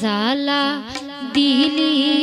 झाला दिली